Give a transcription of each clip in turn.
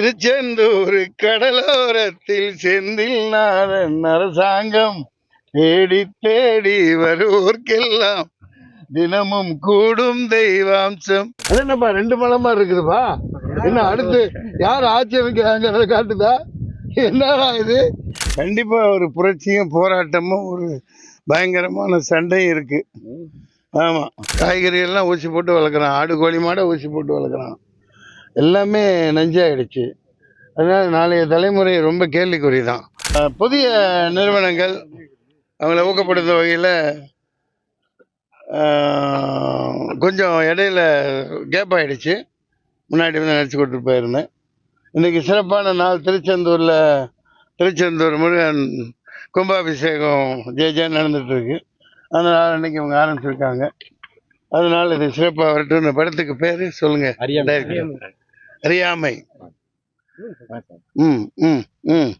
திருச்செந்தூர் கடலோரத்தில் செந்தில் நாதன் அரசாங்கம். தேடி தேடி வருவோர்க்கெல்லாம் தினமும் கூடும் தெய்வாம்சம். அது என்னப்பா ரெண்டு மலமா இருக்குதுப்பா? என்ன அடுத்து யார் ஆட்சி அமைக்கிறாங்கிறத காட்டுதா? என்னடா இது? கண்டிப்பா ஒரு புரட்சியும் போராட்டமும் ஒரு பயங்கரமான சண்டையும் இருக்கு. ஆமா காய்கறி எல்லாம் ஊசி போட்டு வளர்க்குறான். ஆடு கோழி மாடை ஊசி போட்டு வளர்க்குறான். எல்லாமே நஞ்சாயிடுச்சு. அதனால நாளைய தலைமுறை ரொம்ப கேள்விக்குறி தான் புதிய நிறுவனங்கள் அவங்கள ஊக்கப்படுத்தும் வகையில் கொஞ்சம் இடையில கேப் ஆயிடுச்சு. முன்னாடி வந்து நடிச்சு கொடுத்துட்டு போயிருந்தேன். இன்றைக்கி சிறப்பான நாள் திருச்செந்தூரில் திருச்செந்தூர் முருகன் கும்பாபிஷேகம் ஜே ஜே நடந்துட்டு இருக்கு. அதனால் இன்னைக்கு அவங்க ஆரம்பிச்சிருக்காங்க. அதனால் இது சிறப்பாக வரட்டும் இந்த படத்துக்கு பேர் சொல்லுங்கள் அறியாமை. ம் ம் ம்.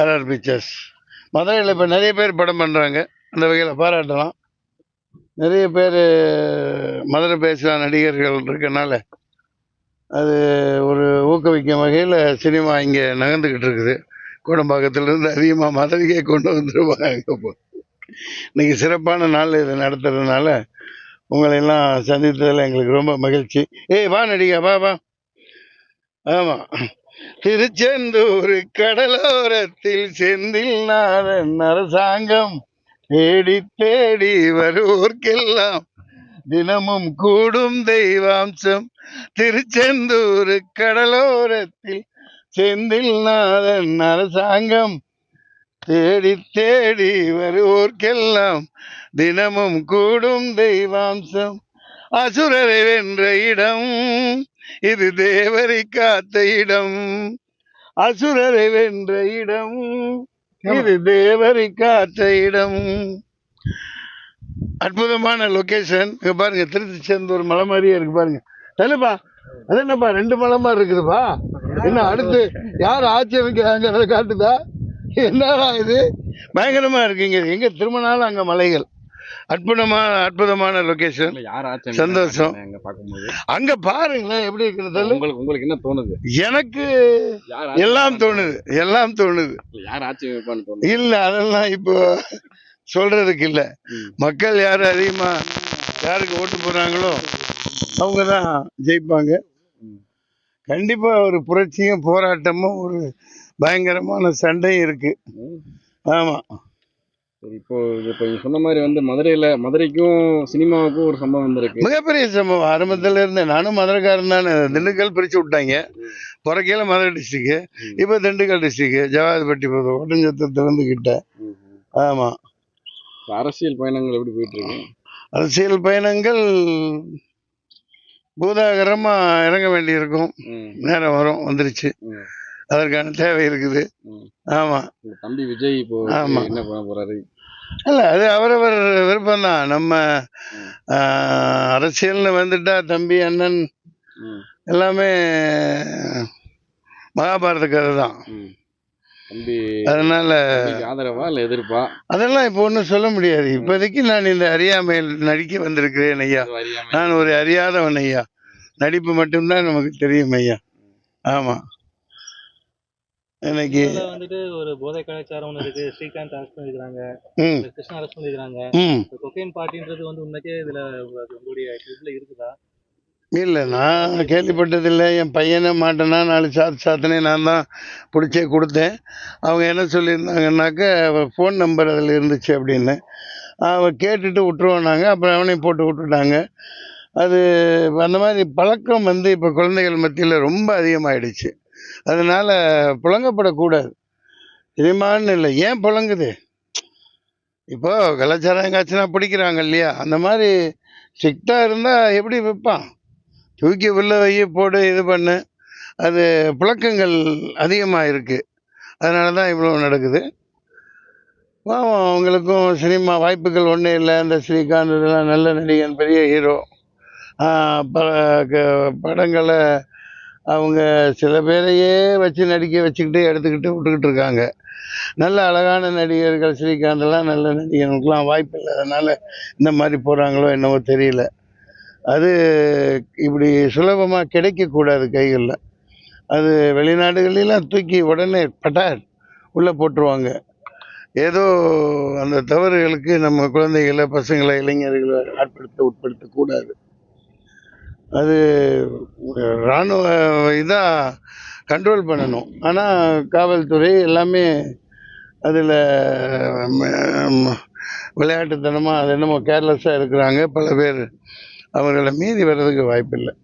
ஆர்ஆர் பிக்சர்ஸ் மதுரையில் இப்போ நிறைய பேர் படம் பண்ணுறாங்க அந்த வகையில் பாராட்டலாம். நிறைய பேர் மதுரை பேசுகிற நடிகர்கள் இருக்கனால அது ஒரு ஊக்குவிக்கும் வகையில் சினிமா இங்கே நகர்ந்துக்கிட்டு இருக்குது. கோடம்பாக்கத்துலேருந்து அதிகமாக மதுரைக்கே கொண்டு வந்துருவாங்க இப்போ. இன்னைக்கு சிறப்பான நாள் இதை நடத்துறதுனால உங்களை எல்லாம் சந்தித்ததில் எங்களுக்கு ரொம்ப மகிழ்ச்சி. ஏய் வா நடிகா வா வா. ஆமாம் திருச்செந்தூர் கடலோரத்தில் செந்தில் நாதன் அரசாங்கம் தேடி தேடி வருவோர்க்கெல்லாம் தினமும் கூடும் தெய்வாம்சம். திருச்செந்தூர் கடலோரத்தில் செந்தில் நாதன் அரசாங்கம் தேடி தேடி வருவோர்க்கெல்லாம் தினமும் கூடும் தெய்வாம்சம். அசுரரை வென்ற இடம் இது தேவரை காத்த இடம். அசுரரை வென்ற இடம் இது தேவரை காத்த இடம். அற்புதமான லொகேஷன் இங்க பாருங்க திருச்சிச்செந்தூர் மலை மாதிரியே இருக்கு பாருங்க. தெரியலப்பா அது என்னப்பா ரெண்டு மலை மாதிரி இருக்குதுப்பா? என்ன அடுத்து யார் ஆட்சி அமைக்கிறாங்கிறத காட்டுதா? என்னடா இது? பயங்கரமா இருக்குங்க. எங்க திரும்பினாலும் அங்க மலைகள்? அற்புதமான அற்புதமான லொகேஷன் சந்தோஷம். அங்க பாருங்களேன் எப்படி இருக்கிறது? உங்களுக்கு உங்களுக்கு என்ன தோணுது? எனக்கு எல்லாம் தோணுது எல்லாம் தோணுது. இல்ல, யார் ஆட்சி அமைப்பான்னு தோணுது? இல்ல அதெல்லாம் இப்போ சொல்றதுக்கு இல்ல. மக்கள் யாரு அதிகமா யாருக்கு ஓட்டு போறாங்களோ அவங்க தான் ஜெயிப்பாங்க. கண்டிப்பா ஒரு புரட்சியும் போராட்டமும் ஒரு பயங்கரமான சண்டையும் இருக்கு. ம். ஆமா. சரி, இப்போ இப்போ சொன்ன மாதிரி வந்து மதுரையில மதுரைக்கும் சினிமாவுக்கும் ஒரு சம்பவம் வந்திருக்கு. மிகப்பெரிய சம்பவம். ஆரம்பத்துல இருந்து நானும் மதுரைக்காரன் தானே. திண்டுக்கல் பிரிச்சு விட்டாங்க. பிறக்கையில மதுரை டிஸ்ட்ரிக்ட் ம். இப்போ திண்டுக்கல் டிஸ்ட்ரிக்ட் ஜவாதிபட்டி போதும் ஒட்டஞ்சத்திலிருந்து கிட்ட. ம், ம். ஆமா. இப்ப அரசியல் பயணங்கள் எப்படி போயிட்டு இருக்கு? அரசியல் பயணங்கள் பூதாகரமா இறங்க வேண்டியிருக்கும். நேரம் வரும். வந்துருச்சு. அதற்கான தேவை இருக்குது. ஆமா. தம்பி விஜய் இப்போ ஆமா. என்ன பண்ண போறாரு? இல்ல அது அவரவர் விருப்பம்தான். நம்ம ம். ஆஹ், அரசியல்னு வந்துட்டா தம்பி அண்ணன் எல்லாமே மகாபாரத கதை தான் அதனால ஆதரவா இல்ல எதிர்ப்பா? அதெல்லாம் இப்போ ஒன்றும் சொல்ல முடியாது. இப்போதைக்கு நான் இந்த அறியாமையில் நடிக்க வந்திருக்கிறேன் ஐயா. நான் ஒரு அறியாதவன் ஐயா. நடிப்பு மட்டும்தான் நமக்கு தெரியும் ஐயா. ஆமா. இன்னைக்கு வந்துட்டு ஒரு போதை கலாச்சாரம் ஒன்று இருக்கு. ஸ்ரீகாந்த் அரெஸ்ட் பண்ணிருக்காங்க கிருஷ்ணா அரெஸ்ட் பண்ணிருக்காங்க கொக்கைன் பார்ட்டின்றது வந்து உண்மைக்கே இதுல உங்களுடைய இதுல இருக்குதா? இல்லை நான் கேள்விப்பட்டதில்லை. என் பையனை மாட்டேனா? நாலு சாத்து சாத்தினே நான் தான் பிடிச்சே கொடுத்தேன். அவங்க என்ன சொல்லியிருந்தாங்கன்னாக்க ஃபோன் நம்பர் அதில் இருந்துச்சு அப்படின்னு. அவன் கேட்டுட்டு விட்டுருவோன்னாங்க. அப்புறம் அவனையும் போட்டு விட்டுட்டாங்க. அது அந்த மாதிரி பழக்கம் வந்து இப்போ குழந்தைகள் மத்தியில் ரொம்ப அதிகமாயிடுச்சு. அதனால் புழங்கப்படக்கூடாது. சினிமான்னு இல்லை. ஏன் புழங்குது? இப்போ கலாச்சாரம் எங்காச்சுன்னா பிடிக்கிறாங்க இல்லையா? அந்த மாதிரி ஸ்ட்ரிக்டாக இருந்தால் எப்படி விற்பான்? தூக்கி உள்ள வை போடு இது பண்ணு. அது புழக்கங்கள் அதிகமாக இருக்குது அதனால தான் இவ்வளோ நடக்குது. அவங்களுக்கும் சினிமா வாய்ப்புகள் ஒன்றும் இல்லை. இந்த ஸ்ரீகாந்த் இதெல்லாம் நல்ல நடிகன் பெரிய ஹீரோ. ப க- படங்களை அவங்க சில பேரையே வச்சு நடிக்க வச்சுக்கிட்டு எடுத்துக்கிட்டு விட்டுக்கிட்டு இருக்காங்க. நல்ல அழகான நடிகர்கள் ஸ்ரீகாந்த் எல்லாம் நல்ல நடிகனுக்கெலாம் வாய்ப்பு இல்லாதனால இந்த மாதிரி போகிறாங்களோ என்னவோ தெரியல. அது இப்படி சுலபமாக கிடைக்கக்கூடாது கைகளில். அது வெளிநாடுகளெல்லாம் தூக்கி உடனே பட்டார் உள்ளே போட்டுருவாங்க. ஏதோ அந்த தவறுகளுக்கு நம்ம குழந்தைகளை பசங்களை இளைஞர்களை ஆட்படுத்த உட்படுத்தக்கூடாது. அது இராணுவ இதாக கண்ட்ரோல் பண்ணணும். ஆனால் காவல்துறை எல்லாமே அதில் விளையாட்டுத்தனமாக அது என்னமோ கேர்லெஸ்ஸாக இருக்கிறாங்க. பல பேர் அவர்களை மீறி வர்றதுக்கு வாய்ப்பில்லை.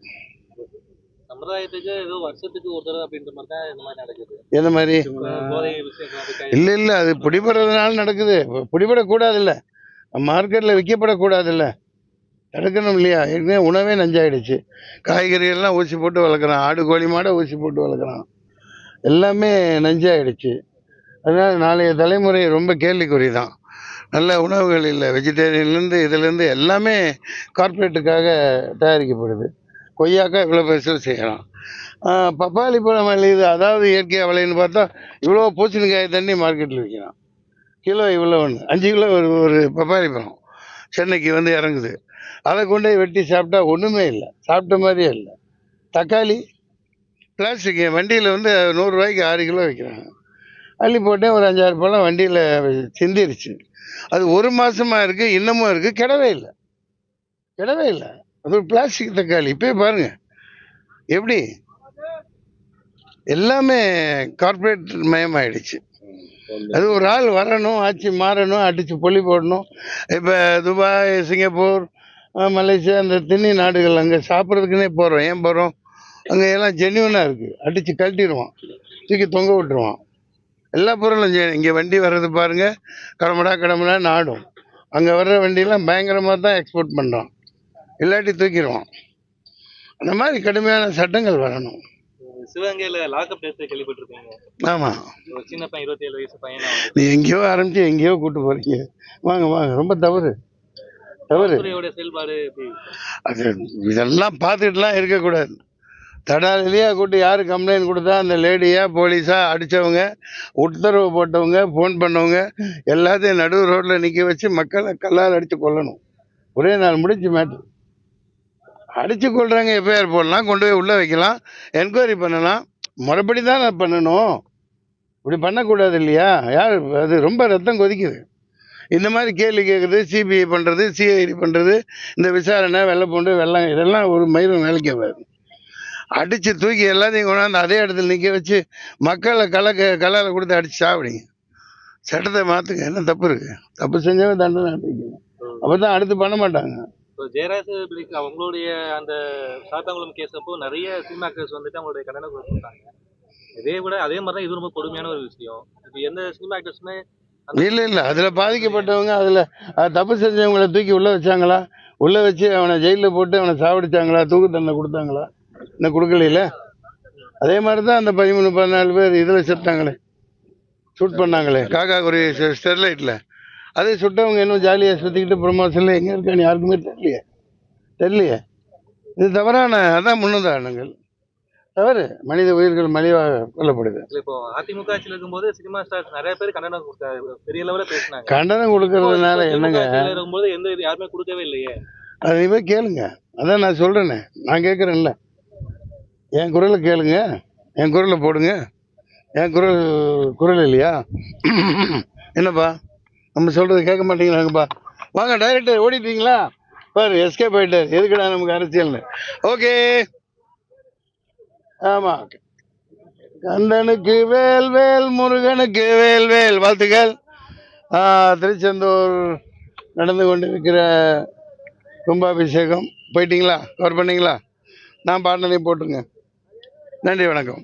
அப்படின்ற மாதிரி இல்லை இல்லை அது பிடிபடுறதுனால நடக்குது. பிடிபடக்கூடாதுல்ல. மார்க்கெட்டில் விற்கப்படக்கூடாதுல்ல. தடுக்கணும் இல்லையா? ஏற்கனவே உணவே நஞ்சாயிடுச்சு. காய்கறிகள்லாம் ஊசி போட்டு வளர்க்குறான். ஆடு கோழி மாடை ஊசி போட்டு வளர்க்குறான். எல்லாமே நஞ்சாயிடுச்சு. அதனால் நாளைய தலைமுறை ரொம்ப கேள்விக்குறி தான் நல்ல உணவுகள் இல்லை. வெஜிடேரியன்லேருந்து இதுலேருந்து எல்லாமே கார்ப்பரேட்டுக்காக தயாரிக்கப்படுது. கொய்யாக்கா இவ்வளோ பெருசில் செய்கிறான் பப்பாளி பழம் விளையுது. அதாவது இயற்கையாக விளையுன்னு பார்த்தா இவ்வளோ பூசணிக்காய் தண்ணி மார்க்கெட்டில் விற்கிறான். கிலோ இவ்வளோ ஒன்று. அஞ்சு கிலோ ஒரு ஒரு பப்பாளி பழம். சென்னைக்கு வந்து இறங்குது. அதை கொண்டு போய் வெட்டி சாப்பிட்டா ஒன்றுமே இல்லை. சாப்பிட்ட மாதிரியே இல்லை. தக்காளி பிளாஸ்டிக் வண்டியில் வந்து நூறுரூவாய்க்கு ஆறு கிலோ விற்கிறாங்க. அள்ளி போட்டேன் ஒரு அஞ்சாறு பழம் வண்டியில் சிந்திருச்சு. அது ஒரு மாதமாக இருக்குது இன்னமும் இருக்குது கிடவே இல்லை. கிடவே இல்லை. அது ஒரு பிளாஸ்டிக் தக்காளி. இப்போயே பாருங்கள் எப்படி? எல்லாமே கார்ப்பரேட் மயமாயிடுச்சு. அது ஒரு ஆள் வரணும் ஆட்சி மாறணும் அடித்து பொலி போடணும். இப்போ துபாய் சிங்கப்பூர் மலேசியா அந்த திண்ணி நாடுகள் அங்கே சாப்பிட்றதுக்குன்னே போகிறோம் ஏன் போகிறோம் அங்கே எல்லாம் ஜென்யூனாக இருக்குது அடித்து கழட்டிடுவான். தூக்கி தொங்க விட்டுருவான். எல்லா பொருளும் இங்கே வண்டி வர்றது பாருங்கள் கடமடா கடமடா நாடும். அங்கே வர்ற வண்டியெல்லாம் பயங்கரமாக தான் எக்ஸ்போர்ட் பண்ணுறான் இல்லாட்டி தூக்கிடுவான். அந்த மாதிரி கடுமையான சட்டங்கள் வரணும். சிவகங்கையில லாக்அப் டேஸ் கேள்விப்பட்டிருப்பீங்க. ஆமாம் ஒரு சின்ன பையன் இருபத்தி ஏழு வயசு பையனா? நீ எங்கேயோ ஆரம்பிச்சு எங்கேயோ கூட்டு போறீங்க. வாங்க வாங்க. ரொம்ப தவறு. தவறு. செயல்பாடு அது இதெல்லாம் பார்த்துட்டுலாம் இருக்கக்கூடாது. தடாலிலேயே கூட்டி யார் கம்ப்ளைண்ட் கொடுத்தா அந்த லேடியா போலீஸா அடித்தவங்க உத்தரவு போட்டவங்க ஃபோன் பண்ணவங்க எல்லாத்தையும் நடு ரோட்டில் நிற்க வச்சு மக்களை கல்லால் அடித்து கொல்லணும். ஒரே நாள் முடிஞ்சு மேட்ரு அடித்து கொள்கிறாங்க எஃப்ஐஆர் போடலாம் கொண்டு போய் உள்ளே வைக்கலாம். என்கொயரி பண்ணலாம். முறைப்படி தான் நான் பண்ணணும். இப்படி பண்ணக்கூடாது இல்லையா? யார் அது ரொம்ப ரத்தம் கொதிக்குது. இந்த மாதிரி கேள்வி கேட்குறது சிபிஐ பண்ணுறது சிஐடி பண்ணுறது இந்த விசாரணை வெள்ளை பூண்டு வெள்ளம் இதெல்லாம் ஒரு மயிரும் வேலைக்கு வராது. அடித்து தூக்கி எல்லாத்தையும் கொண்டாந்து அதே இடத்துல நிற்க வச்சு மக்களை கலக்க கலால் கொடுத்து அடித்து சாப்பிடுங்க. சட்டத்தை மாற்றுங்க என்ன தப்பு இருக்குது தப்பு செஞ்சவன் தண்டனை அனுப்பிக்கணும் அப்போ தான் அடுத்து பண்ண மாட்டாங்க. இப்போ ஜெயராஜ் பிள்ளைக்கு அவங்களுடைய அந்த சாத்தாங்குளம் கேஸ் அப்போ நிறைய சினிமா கேஸ் வந்துட்டு அவங்களுடைய கண்டன கொடுத்துருக்காங்க. இதே விட அதே மாதிரி தான் இது ரொம்ப கொடுமையான ஒரு விஷயம். இப்போ எந்த சினிமா ஆக்டர்ஸுமே இல்லை இல்லை. அதில் பாதிக்கப்பட்டவங்க அதில் தப்பு செஞ்சவங்கள தூக்கி உள்ளே வச்சாங்களா? உள்ளே வச்சு அவனை ஜெயிலில் போட்டு அவனை சாவடிச்சாங்களா? தூக்கு தண்டனை கொடுத்தாங்களா? இன்னும் கொடுக்கலையில? அதே மாதிரி தான் அந்த பதிமூணு பதினாலு பேர் இதில் செத்தாங்களே ஷூட் பண்ணாங்களே. காக்கா குறி ஸ்டெர்லைட்டில் அதே சுட்டவங்க இன்னும் ஜாலியாக சுற்றிக்கிட்டு ப்ரொமோஷனில் எங்கே இருக்கான்னு யாருக்குமே தெரியலையே. தெரியலையே. இது தவறான அதான் முன்னுதாரணங்கள். தவறு. மனித உயிர்கள் மலிவாக கொல்லப்படுது. இப்போ அதிமுக ஆட்சியில் இருக்கும்போது சினிமா ஸ்டார்ஸ் நிறைய பேர் கண்டனம் கொடுத்தாங்க. பெரிய லெவலில் பேசினாங்க. கண்டனம் கொடுக்கறதுனால என்னங்க? இருக்கும்போது எந்த இது யாருமே கொடுக்கவே இல்லையே. அது போய் கேளுங்க. அதான் நான் சொல்கிறேனே நான் கேட்குறேன்ல. என் குரலை கேளுங்க. என் குரலை போடுங்க. என் குரல் குரல் இல்லையா? என்னப்பா? நம்ம சொல்கிறது கேட்க மாட்டேங்கிறாங்கப்பா வாங்க டைரக்டர் ஓடிட்டீங்களா? பாரு எஸ்கேப் ஆயிட்டார். எதுக்குடா நமக்கு அரசியல்னு? ஓகே ஆமாம் கந்தனுக்கு வேல் வேல். முருகனுக்கு வேல் வேல். வாழ்த்துக்கள். திருச்செந்தூர் நடந்து கொண்டிருக்கிற கும்பாபிஷேகம். போயிட்டீங்களா? கவர் பண்ணிங்களா? நான் பாடினதையும் போட்டுருங்க. நன்றி வணக்கம்.